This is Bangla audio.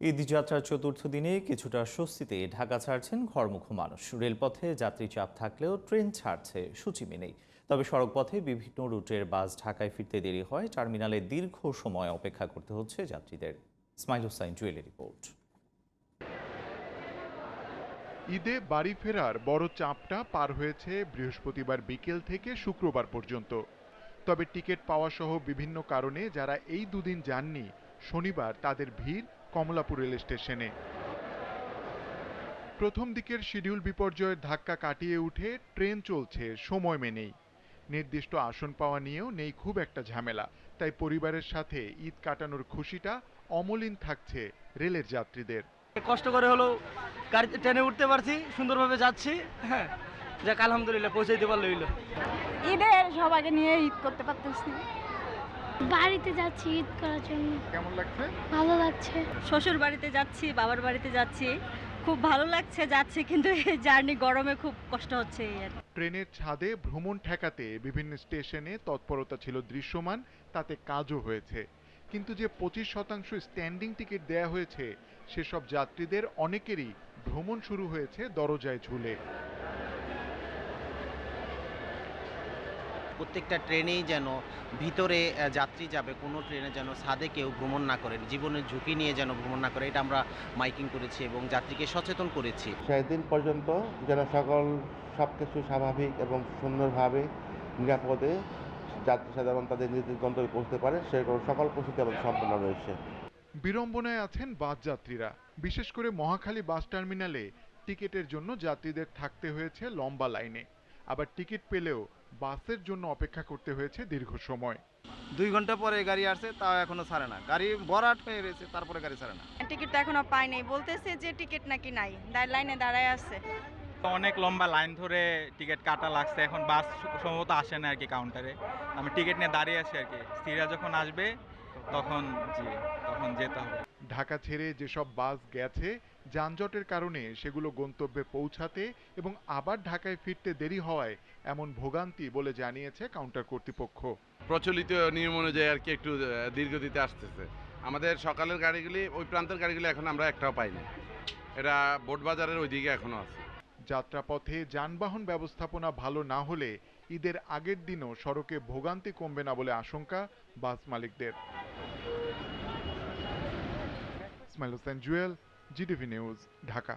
ঈদ যাত্রার চতুর্থ দিনে কিছুটা স্বস্তিতে ঢাকা ছাড়ছেন ঘরমুখ মানুষ। রেলপথে যাত্রী চাপ থাকলেও ট্রেন ছাড়ছে, সূচি মেনেই। তবে সড়কপথে বিভিন্ন রুটের বাস ঢাকায় ফিরতে দেরি হয়, টার্মিনালে দীর্ঘ সময় অপেক্ষা করতে হচ্ছে যাত্রীদের। স্মাইল হোসাইন জুয়েলের রিপোর্ট। ঈদে বাড়ি ফেরার বড় চাপটা পার হয়েছে বৃহস্পতিবার বিকেল থেকে শুক্রবার পর্যন্ত। তবে টিকিট পাওয়া সহ বিভিন্ন কারণে যারা এই দুদিন যাননি, শনিবার তাদের ভিড় কমলাপুর রেল স্টেশনে। প্রথম দিকের শিডিউল বিপর্যয়ের ধাক্কা কাটিয়ে উঠে ট্রেন চলছে সময় মেনেই। নির্দিষ্ট আসন পাওয়া নিয়েও নেই খুব একটা ঝামেলা। তাই পরিবারের সাথে ঈদ কাটানোর খুশিটা অমলিন থাকছে রেলের যাত্রীদের। কষ্ট করে হলেও গাড়িতে ট্রেনে উঠতে পারছি সুন্দরভাবে যাচ্ছি। হ্যাঁ যাক আলহামদুলিল্লাহ পৌঁছাইতে পারল হইল। ঈদের সবাইকে নিয়ে ঈদ করতে পারতেছি। বাড়িতে যাচ্ছি ঈদ করার জন্য। কেমন লাগছে? ভালো লাগছে। শ্বশুর বাড়িতে যাচ্ছি বাবার বাড়িতে যাচ্ছি। খুব ভালো লাগছে যাচ্ছি কিন্তু এই জার্নি গরমে খুব কষ্ট হচ্ছে এই আর ট্রেনের ছাদে ভ্রমণ ঠেকাতে বিভিন্ন স্টেশনে তৎপরতা ছিল দৃশ্যমান তাতে কাজও হয়েছে। কিন্তু যে পঁচিশ শতাংশ স্ট্যান্ডিং টিকিট দেয়া হয়েছে সেসব যাত্রীদের অনেকেরই ভ্রমণ শুরু হয়েছে দরজায় ঝুলে। প্রত্যেকটা ট্রেনেই যেন ভিতরে যাত্রী যাবে কোনো ট্রেনে যেন ছাদে কেউ ভ্রমণ না করে জীবনের ঝুঁকি নিয়ে যেন ভ্রমণ না করে এটা আমরা মাইকিং করেছি এবং যাত্রীকে সচেতন করেছি। সেদিন পর্যন্ত যেন সকল সব কিছু স্বাভাবিক এবং সুন্দরভাবে নিরাপদে যাত্রী সাধারণ তাদের নিজ নিজ গন্তব্যে পৌঁছতে পারে সেরকম সকল প্রস্তুতি আমাদের সম্পন্ন রয়েছে। বিড়ম্বনায় আছেন বাস যাত্রীরা বিশেষ করে মহাখালী বাস টার্মিনালে টিকিটের জন্য যাত্রীদের থাকতে হয়েছে লম্বা লাইনে। আবার টিকিট পেলেও বাসের জন্য অপেক্ষা করতে হয়েছে দীর্ঘ সময়। দুই ঘণ্টা পরে গাড়ি আসছে তাও এখনও ছাড়ে না। গাড়ি বরাট হয়ে রয়েছে তারপরে গাড়ি ছাড়ে না। টিকিট তো এখনও পাই নাই বলতেছে যে টিকিট নাকি নাই। লাইনে দাঁড়ায় আছে। অনেক লম্বা লাইন ধরে টিকিট কাটা লাগছে এখন বাস সম্ভবত আসে না আর কি কাউন্টারে আমি টিকিট নিয়ে দাঁড়িয়ে আছি আর কি। স্ত্রীরা যখন আসবে তখন জি তখন যেতে হবে। ঢাকা ছেড়ে যেসব বাস গেছে যানজটের কারণে সেগুলো গন্তব্যে পৌঁছাতে এবং আবার ঢাকায় ফিরতে দেরি হওয়ায় এমন ভোগান্তি বলে জানিয়েছে কাউন্টার কর্তৃপক্ষ। প্রচলিত নিয়ম অনুযায়ী আর কি একটু দীর্ঘদিতে আসতেছে। আমাদের সকালের গাড়িগুলি ওই প্রান্তের গাড়িগুলি এখন আমরা একটাও পাইনি এটা বোটবাজারের ওইদিকে এখনও আছে। যাত্রাপথে যানবাহন ব্যবস্থাপনা ভালো না হলে ঈদের আগের দিনও সড়কে ভোগান্তি কমবে না বলে আশঙ্কা বাস মালিকদের। Ismail Hossain Jewel GTV news Dhaka